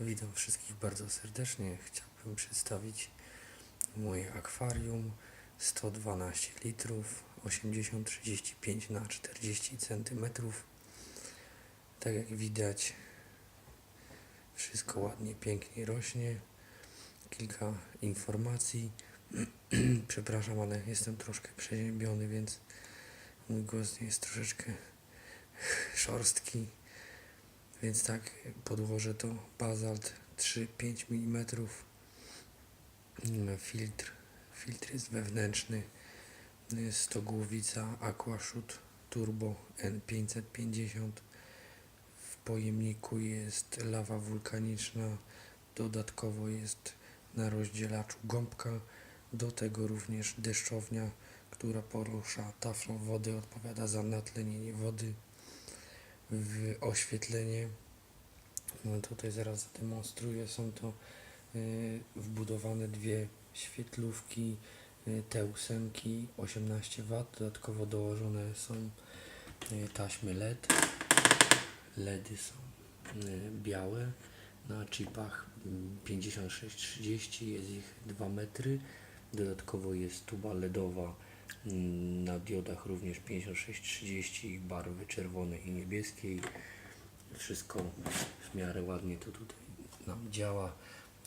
Witam wszystkich bardzo serdecznie. Chciałbym przedstawić moje akwarium 112 litrów 80 35 na 40 centymetrów. Tak jak widać wszystko ładnie, pięknie rośnie. Kilka informacji. Przepraszam, ale jestem troszkę przeziębiony, więc mój głos jest troszeczkę szorstki. Więc tak, podłoże to bazalt 3-5 mm. Filtr, filtr jest wewnętrzny. Jest to głowica Aquashoot Turbo N550. W pojemniku jest lawa wulkaniczna. Dodatkowo jest na rozdzielaczu gąbka. Do tego również deszczownia, która porusza taflą wody, odpowiada za natlenienie wody w oświetlenie. No tutaj zaraz zademonstruję. Są to y, wbudowane dwie świetlówki y, te ósemki 18 W. Dodatkowo dołożone są y, taśmy LED. LEDy są białe. Na chipach mm, 5630 jest ich 2 metry. Dodatkowo jest tuba LEDowa mm, na diodach również 5630 barwy czerwonej i niebieskiej. Wszystko w miarę ładnie to tutaj nam działa.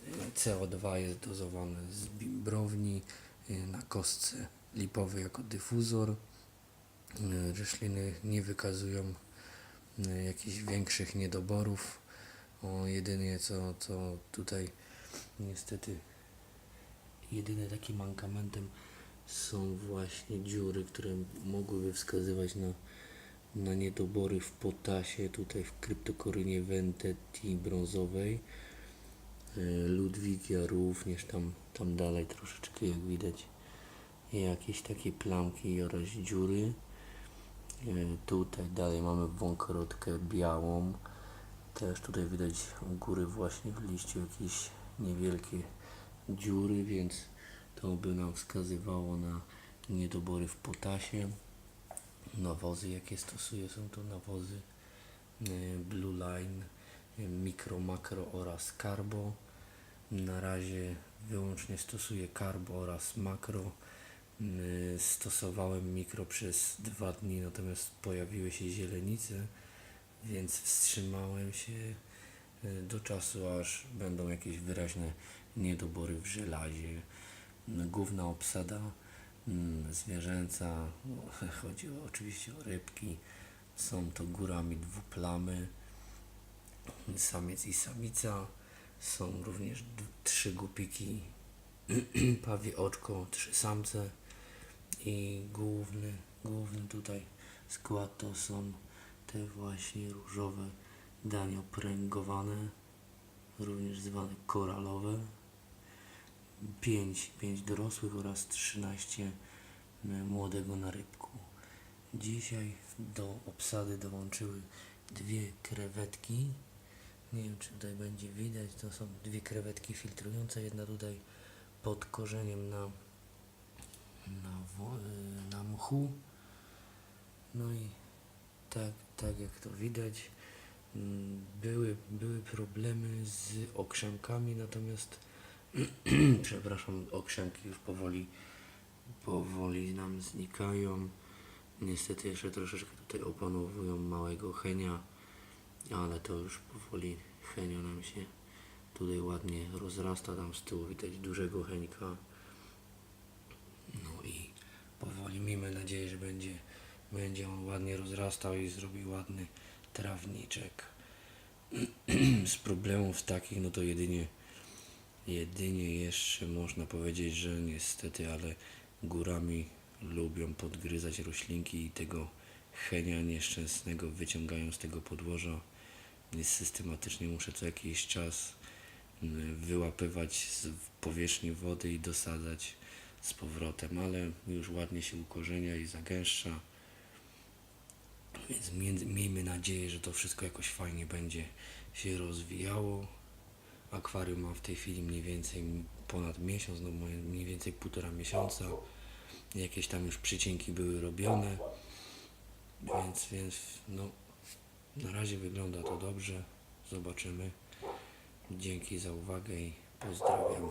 Y, CO2 jest dozowane z bimbrowni y, na kostce lipowej jako dyfuzor. Y, Rośliny nie wykazują y, jakichś większych niedoborów. O, jedynie co, co tutaj niestety jedyny takim mankamentem są właśnie dziury, które mogłyby wskazywać na, na niedobory w potasie, tutaj w kryptokorynie Ventetti brązowej. E, Ludwigia również tam, tam dalej troszeczkę jak widać jakieś takie plamki oraz dziury. E, Tutaj dalej mamy wąkrotkę białą. Też tutaj widać u góry właśnie w liściu jakieś niewielkie dziury, więc to by nam wskazywało na niedobory w potasie. Nawozy jakie stosuję są to nawozy y, Blue Line, y, Mikro, Makro oraz Carbo. Na razie wyłącznie stosuję Carbo oraz Makro. Y, Stosowałem mikro przez dwa dni, natomiast pojawiły się zielenice, więc wstrzymałem się do czasu, aż będą jakieś wyraźne niedobory w żelazie. Główna obsada mm, zwierzęca, chodzi oczywiście o rybki, są to górami dwuplamy, samiec i samica. Są również trzy gupiki, pawie oczko, trzy samce i główny, główny tutaj skład to są te właśnie różowe dania pręgowane, również zwane koralowe. 5, 5 dorosłych oraz 13 młodego na rybku. Dzisiaj do obsady dołączyły dwie krewetki. Nie wiem, czy tutaj będzie widać. To są dwie krewetki filtrujące. Jedna tutaj pod korzeniem na, na, y, na mchu. No i tak, tak jak to widać, mm, były, były problemy z okrzemkami, natomiast przepraszam, okrzemki już powoli, powoli nam znikają. Niestety jeszcze troszeczkę tutaj opanowują małego chenia, ale to już powoli henio nam się tutaj ładnie rozrasta. Tam z tyłu widać dużego heńka. No i powoli miejmy nadzieję, że będzie, będzie on ładnie rozrastał i zrobi ładny trawniczek. z problemów takich, no to jedynie Jedynie jeszcze można powiedzieć, że niestety, ale górami lubią podgryzać roślinki i tego chenia nieszczęsnego wyciągają z tego podłoża. Systematycznie muszę co jakiś czas mm, wyłapywać z powierzchni wody i dosadzać z powrotem, ale już ładnie się ukorzenia i zagęszcza. Więc miejmy nadzieję, że to wszystko jakoś fajnie będzie się rozwijało. Akwarium mam w tej chwili mniej więcej ponad miesiąc, no mniej więcej półtora miesiąca. Jakieś tam już przycinki były robione, więc, więc no, na razie wygląda to dobrze. Zobaczymy. Dzięki za uwagę i pozdrawiam.